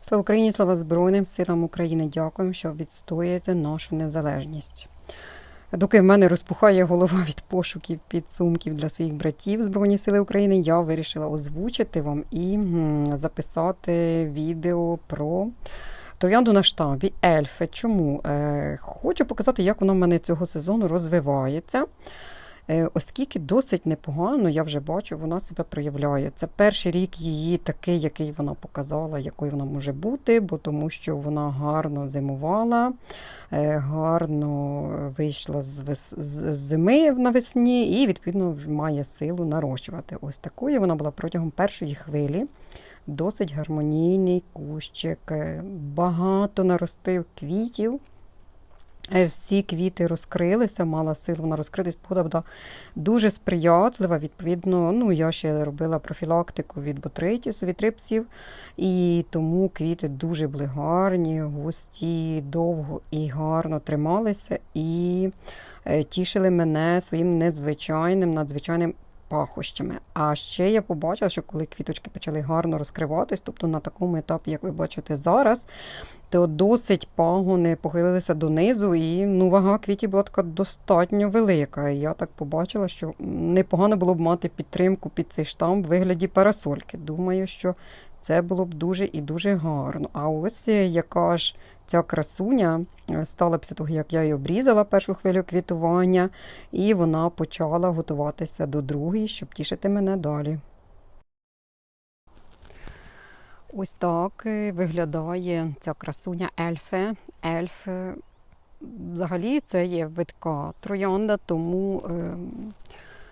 Слава Україні, слава Збройним силам України. Дякуємо, що відстоюєте нашу незалежність. Доки в мене розпухає голова від пошуків підсумків для своїх братів Збройні Сили України, я вирішила озвучити вам і записати відео про троянду на штамбі Ельфи. Чому? Е, хочу показати, як вона в мене цього сезону розвивається. Е, Оскільки досить непогано, я вже бачу, вона себе проявляє. Це перший рік її такий, який вона показала, якою вона може бути, бо тому що вона гарно зимувала, е, гарно вийшла з, вес- з зими навесні і, відповідно, має силу нарощувати. Ось такою вона була протягом першої хвилі. Досить гармонійний кущик, е, багато наростив квітів. Е, Всі квіти розкрилися, мала силу вона розкритись, погода дуже сприятлива. Відповідно, ну я ще робила профілактику від ботритісу, від трипсів, і тому квіти дуже були гарні, густі, довго і гарно трималися і е, тішили мене своїм незвичайним, надзвичайним пахощами. А ще я побачила, що коли квіточки почали гарно розкриватись, тобто на такому етапі, як ви бачите зараз, то досить пагони похилилися донизу, і ну, вага квітів була така достатньо велика. І я так побачила, що непогано було б мати підтримку під цей штамп в вигляді парасольки. Думаю, що це було б дуже і дуже гарно. А ось е, яка ж ця красуня е, стала після того, як я її обрізала першу хвилю квітування, і вона почала готуватися до другої, щоб тішити мене далі. Ось так е, виглядає ця красуня ельфе. Ельф взагалі це є видка троянда, тому е,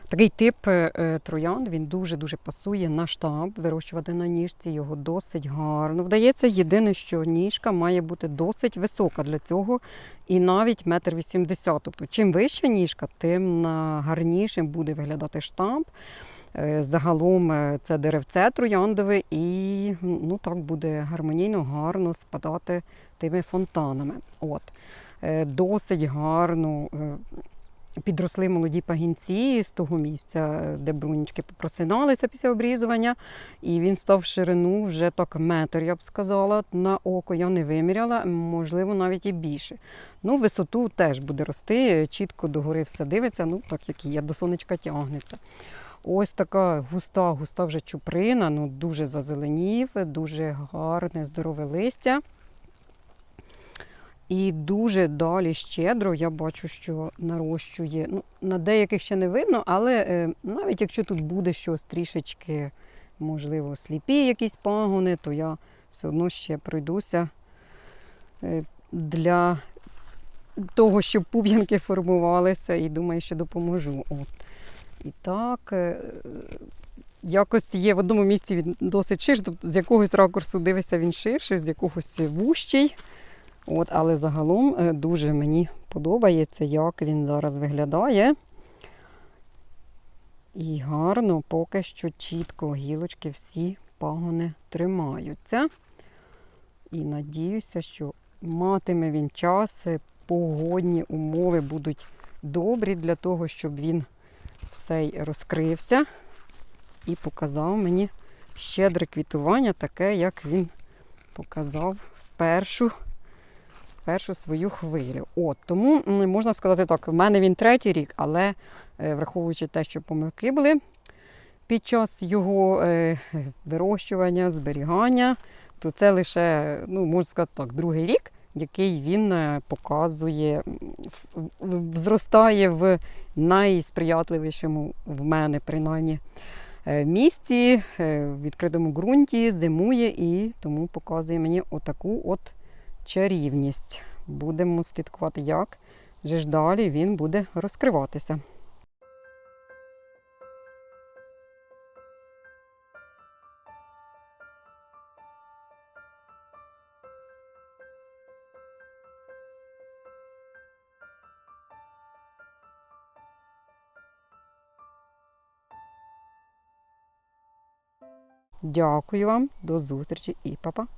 такий тип е, е, троянд він дуже-дуже пасує на штамп, вирощувати на ніжці його досить гарно. Вдається, єдине, що ніжка має бути досить висока для цього, і навіть метр вісімдесят. Тобто, чим вища ніжка, тим е, гарнішим буде виглядати штамп. Загалом це деревце трояндове і ну, так буде гармонійно, гарно спадати тими фонтанами. От. Досить гарно підросли молоді пагінці з того місця, де брунічки попросиналися після обрізування, і він став в ширину вже так метр, я б сказала. На око я не виміряла, можливо, навіть і більше. Ну, висоту теж буде рости, чітко догори все дивиться, ну так як є, до сонечка тягнеться. Ось така густа, густа вже чуприна, ну дуже зазеленів, дуже гарне, здорове листя. І дуже далі щедро я бачу, що нарощує. Ну, на деяких ще не видно, але е, навіть якщо тут буде щось трішечки, можливо, сліпі якісь пагони, то я все одно ще пройдуся е, для того, щоб пуп'янки формувалися, і думаю, що допоможу. От. І так, е, якось є в одному місці він досить ширший, тобто з якогось ракурсу дивишся він ширший, з якогось вущий. От, але загалом е, дуже мені подобається, як він зараз виглядає. І гарно, поки що чітко гілочки всі пагони тримаються. І надіюся, що матиме він час, е, погодні умови будуть добрі для того, щоб він все розкрився і показав мені щедре квітування, таке, як він показав в першу, першу свою хвилю. От, тому можна сказати так, в мене він третій рік, але е, враховуючи те, що помилки були під час його е, вирощування, зберігання, то це лише, ну, можна сказати так, другий рік, який він е, показує, зростає в найсприятливішому в мене, принаймні, місці, в відкритому ґрунті, зимує і тому показує мені отаку от чарівність. Будемо слідкувати, як же ж далі він буде розкриватися. Дякую вам, до зустрічі і па-па!